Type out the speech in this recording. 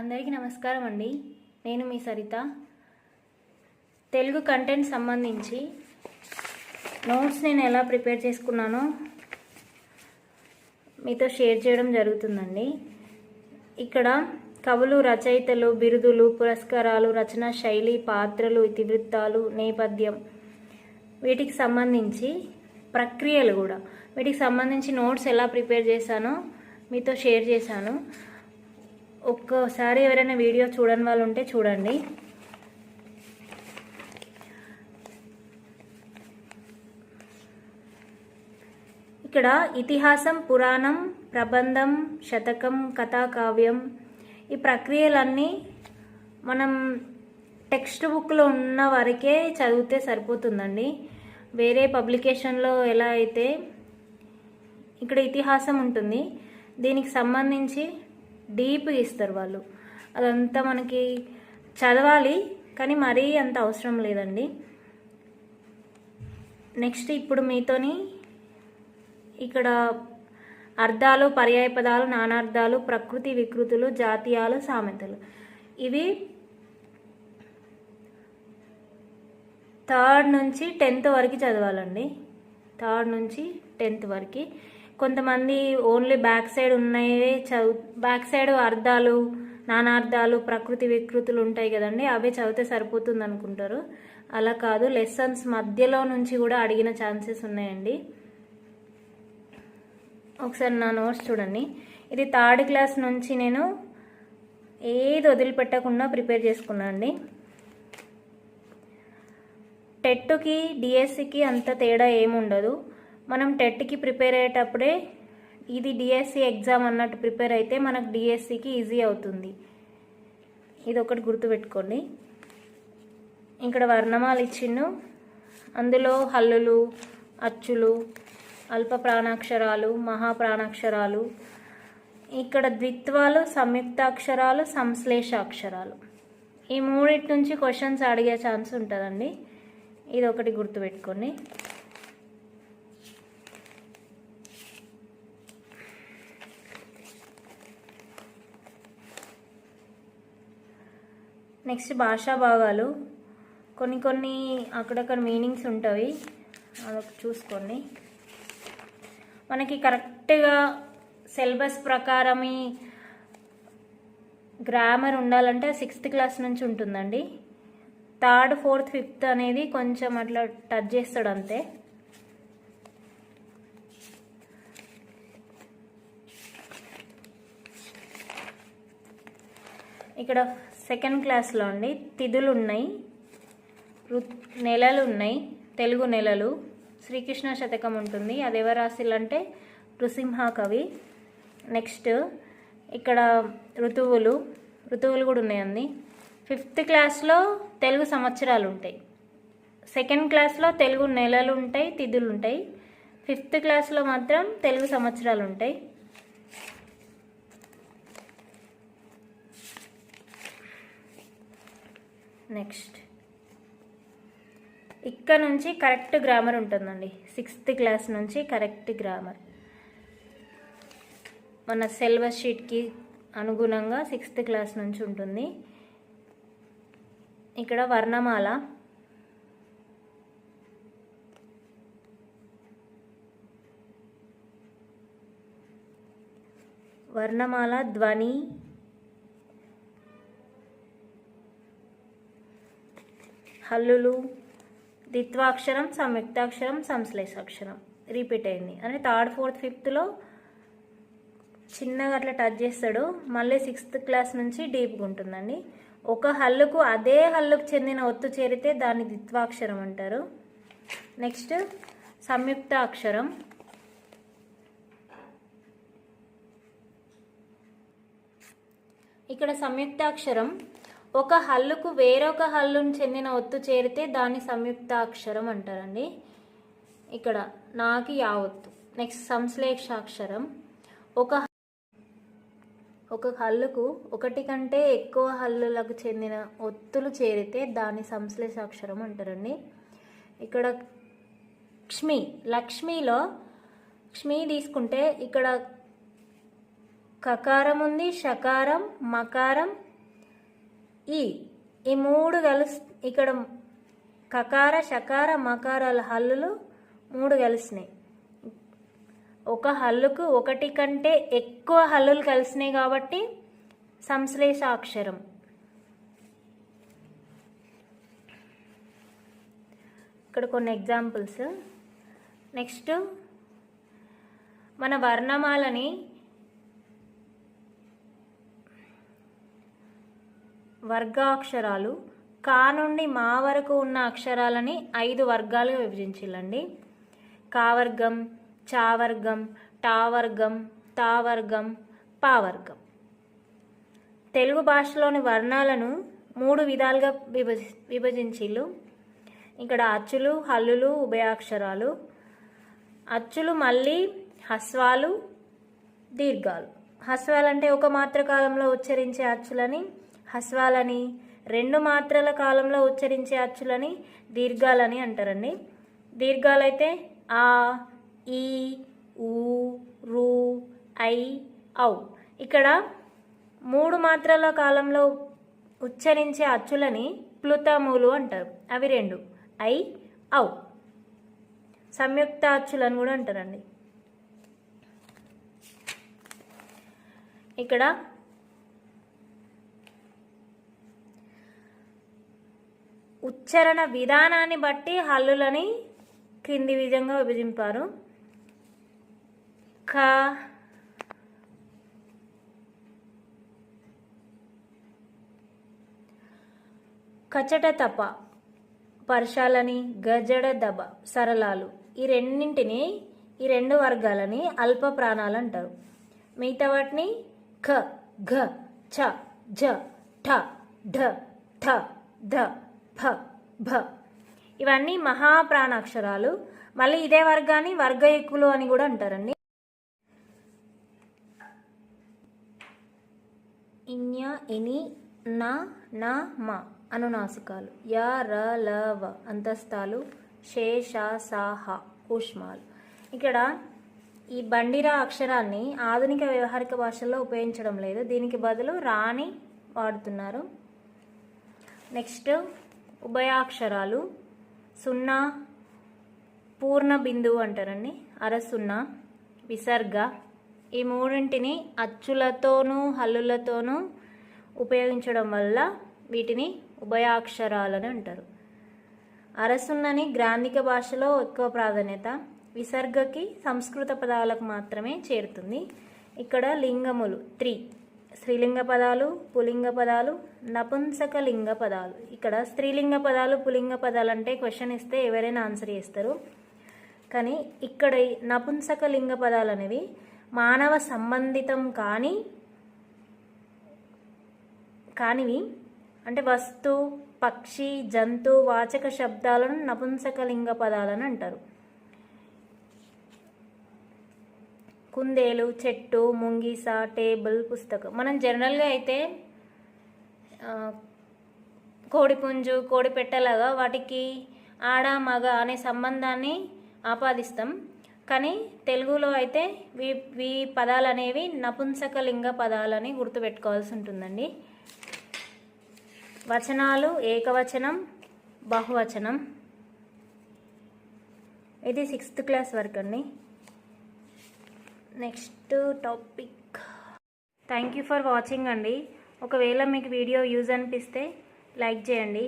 అందరికీ నమస్కారం అండి. నేను మీ సరిత. తెలుగు కంటెంట్ సంబంధించి నోట్స్ నేను ఎలా ప్రిపేర్ చేసుకున్నానో మీతో షేర్ చేయడం జరుగుతుందండి. ఇక్కడ కవులు రచయితలు బిరుదులు పురస్కారాలు రచనా శైలి పాత్రలు ఇతివృత్తాలు నేపథ్యం వీటికి సంబంధించి ప్రక్రియలు కూడా వీటికి సంబంధించి నోట్స్ ఎలా ప్రిపేర్ చేశానో మీతో షేర్ చేశాను. ఒక్కసారి ఎవరైనా వీడియో చూడని వాళ్ళు ఉంటే చూడండి. ఇక్కడ ఇతిహాసం పురాణం ప్రబంధం శతకం కథాకావ్యం ఈ ప్రక్రియలన్నీ మనం టెక్స్ట్ బుక్లో ఉన్న వరకే చదివితే సరిపోతుందండి. వేరే పబ్లికేషన్లో ఎలా అయితే ఇక్కడ ఇతిహాసం ఉంటుంది దీనికి సంబంధించి డీప్ ఇస్తారు వాళ్ళు. అదంతా మనకి చదవాలి కానీ మరీ అంత అవసరం లేదండి. నెక్స్ట్ ఇప్పుడు మీతోని ఇక్కడ అర్థాలు పర్యాయ పదాలు నానార్థాలు ప్రకృతి వికృతులు జాతీయాలు సామెతలు. ఇవి థర్డ్ నుంచి టెన్త్ వరకు చదవాలండి. థర్డ్ నుంచి టెన్త్ వరకు. కొంతమంది ఓన్లీ బ్యాక్ సైడ్ ఉన్నవే చదువు బ్యాక్ సైడ్ అర్థాలు నానార్థాలు ప్రకృతి వికృతులు ఉంటాయి కదండి అవే చదివితే సరిపోతుంది అనుకుంటారు అలా కాదు లెసన్స్ మధ్యలో నుంచి కూడా అడిగిన ఛాన్సెస్ ఉన్నాయండి. ఒకసారి నా నోట్స్ చూడండి. ఇది థర్డ్ క్లాస్ నుంచి నేను ఏది వదిలిపెట్టకుండా ప్రిపేర్ చేసుకున్నా అండి. టెట్కి డిఎస్సికి అంత తేడా ఏముండదు. మనం టెట్కి ప్రిపేర్ అయ్యేటప్పుడే ఇది డిఎస్సి ఎగ్జామ్ అన్నట్టు ప్రిపేర్ అయితే మనకు డిఎస్సికి ఈజీ అవుతుంది. ఇది ఒకటి గుర్తుపెట్టుకోండి. ఇక్కడ వర్ణమాలు ఇచ్చిండు. అందులో హల్లులు అచ్చులు అల్ప ప్రాణాక్షరాలు మహాప్రాణాక్షరాలు ఇక్కడ ద్విత్వాలు సంయుక్తాక్షరాలు సంశ్లేషాక్షరాలు. ఈ మూడింటి నుంచి క్వశ్చన్స్ అడిగే ఛాన్స్ ఉంటుందండి. ఇది ఒకటి గుర్తుపెట్టుకోండి. నెక్స్ట్ భాషా భాగాలు. కొన్ని కొన్ని అక్కడక్కడ మీనింగ్స్ ఉంటాయి. అదొక చూసుకోండి. మనకి కరెక్ట్గా సిలబస్ ప్రకారం గ్రామర్ ఉండాలంటే సిక్స్త్ క్లాస్ నుంచి ఉంటుందండి. థర్డ్ ఫోర్త్ ఫిఫ్త్ అనేది కొంచెం అట్లా టచ్ చేస్తాడు అంతే. ఇక్కడ సెకండ్ క్లాస్లో అండి. తిథులు ఉన్నాయి నెలలు ఉన్నాయి తెలుగు నెలలు. శ్రీకృష్ణ శతకం ఉంటుంది. అది ఎవరు రాసిల్లంటే నృసింహ కవి నెక్స్ట్ ఇక్కడ ఋతువులు. ఋతువులు కూడా ఉన్నాయండి. ఫిఫ్త్ క్లాస్లో తెలుగు సంవత్సరాలు ఉంటాయి సెకండ్ క్లాస్లో తెలుగు నెలలు ఉంటాయి తిథులు ఉంటాయి ఫిఫ్త్ క్లాస్లో మాత్రం తెలుగు సంవత్సరాలు ఉంటాయి నెక్స్ట్. ఇక్కడ నుంచి కరెక్ట్ గ్రామర్ ఉంటుందండి. సిక్స్త్ క్లాస్ నుంచి కరెక్ట్ గ్రామర్ మన సిలబస్ షీట్కి అనుగుణంగా సిక్స్త్ క్లాస్ నుంచి ఉంటుంది. ఇక్కడ వర్ణమాల. వర్ణమాల ధ్వని హల్లులు ద్విత్వాక్షరం సంయుక్తాక్షరం సంశ్లేషాక్షరం. రిపీట్ అయింది. అంటే థర్డ్ ఫోర్త్ ఫిఫ్త్లో చిన్నగా అట్లా టచ్ చేస్తాడు. మళ్ళీ సిక్స్త్ క్లాస్ నుంచి డీప్గా ఉంటుందండి. ఒక హల్లుకు అదే హల్లుకు చెందిన ఒత్తు చేరితే దాన్ని ద్విత్వాక్షరం అంటారు. నెక్స్ట్ సంయుక్త అక్షరం ఇక్కడ సంయుక్తాక్షరం ఒక హల్లుకు వేరొక హల్లును చెందిన ఒత్తు చేరితే దాన్ని సంయుక్తాక్షరం అంటారండి. ఇక్కడ నాకి యా ఒత్తు. నెక్స్ట్ సంశ్లేషాక్షరం. ఒక ఒక హల్లుకు ఒకటి కంటే ఎక్కువ హల్లులకు చెందిన ఒత్తులు చేరితే దాన్ని సంశ్లేషాక్షరం అంటారండి. ఇక్కడ క్ష్మి లక్ష్మిలో క్ష్మి తీసుకుంటే ఇక్కడ కకారం ఉంది షకారం మకారం ఈ ఈ మూడు కలుస్ ఇక్కడ కకార షకార మకారాల హల్లులు మూడు కలిసినాయి. ఒక హల్లుకు ఒకటి కంటే ఎక్కువ హల్లులు కలిసినాయి కాబట్టి సంశ్లేష అక్షరం. ఇక్కడ కొన్ని ఎగ్జాంపుల్స్ నెక్స్ట్ మన వర్ణమాలని వర్గాక్షరాలు. కా నుండి మా వరకు ఉన్న అక్షరాలని ఐదు వర్గాలుగా విభజించాలండి కావర్గం చావర్గం టావర్గం తావర్గం పావర్గం తెలుగు భాషలోని వర్ణాలను మూడు విధాలుగా విభజి విభజించిళ్ళు ఇక్కడ అచ్చులు హల్లులు ఉభయాక్షరాలు. అచ్చులు మళ్ళీ హస్వాలు దీర్ఘాలు. హస్వాలంటే ఒక మాత్ర కాలంలో ఉచ్చరించే అచ్చులని హస్వాలని రెండు మాత్రల కాలంలో ఉచ్చరించే అచ్చులని దీర్ఘాలని అంటారండి. దీర్ఘాలైతే ఆ ఈ ఊ రూ ఐ ఔ. ఇక్కడ మూడు మాత్రల కాలంలో ఉచ్చరించే అచ్చులని ప్లుతములు అంటారు. అవి రెండు ఐ ఔ. సంయుక్త అచ్చులను కూడా అంటారండి. ఇక్కడ ఉచ్చారణ విధానాన్ని బట్టి హల్లులని క్రింది విధంగా విభజింపారు. క కచట తప పర్షాలని గజడ దబ సరళాలు ఈ రెండింటిని ఈ రెండు వర్గాలని అల్ప ప్రాణాలు అంటారు. మిగతా వాటిని ఖ ఘ ఛ ఝ ఠ ఢ థ ధ ఫ భ. ఇవన్నీ మహాప్రాణాక్షరాలు. మళ్ళీ ఇదే వర్గాన్ని వర్గయుక్కులు అని కూడా అంటారండి. ఇన్య ఇని నా నా మా అనునాసికాలు య ర ల వ అంతస్తాలు శేష సాహ ఊష్మాలు ఇక్కడ ఈ బండిరా అక్షరాన్ని ఆధునిక వ్యవహారిక భాషల్లో ఉపయోగించడం లేదు. దీనికి బదులు రాణి వాడుతున్నారు. నెక్స్ట్ ఉభయాక్షరాలు సున్నా పూర్ణ బిందువు అంటారండి. అర సున్నా విసర్గ. ఈ మూడింటిని అచ్చులతోనూ హల్లులతోనూ ఉపయోగించడం వల్ల వీటిని ఉభయాక్షరాలని అంటారు. అరసున్నని గ్రాంధిక భాషలో ఎక్కువ ప్రాధాన్యత విసర్గకి సంస్కృత పదాలకు మాత్రమే చేరుతుంది. ఇక్కడ లింగములు త్రీ. స్త్రీలింగ పదాలు పులింగ పదాలు నపుంసక లింగ పదాలు. ఇక్కడ స్త్రీలింగ పదాలు పులింగ పదాలు అంటే క్వశ్చన్ ఇస్తే ఎవరైనా ఆన్సర్ చేస్తారు. కానీ ఇక్కడ నపుంసక లింగ పదాలు అనేవి మానవ సంబంధితం కాని కానివి. అంటే వస్తు పక్షి జంతు వాచక శబ్దాలను నపుంసకలింగ పదాలని అంటారు. కుందేలు చెట్టు ముంగీస టేబుల్ పుస్తకం. మనం జనరల్గా అయితే కోడిపుంజు కోడిపెట్టలాగా వాటికి ఆడ మగ అనే సంబంధాన్ని ఆపాదిస్తాం. కానీ తెలుగులో అయితే వీ వీ పదాలు అనేవి నపుంసకలింగ పదాలని గుర్తుపెట్టుకోవాల్సి ఉంటుందండి. వచనాలు ఏకవచనం బహువచనం. ఇది సిక్స్త్ క్లాస్ వరకు అండి next topic. Thank you for watching అండి. ఒకవేళ మీకు వీడియో యూజ్ అనిపిస్తే లైక్ చేయండి.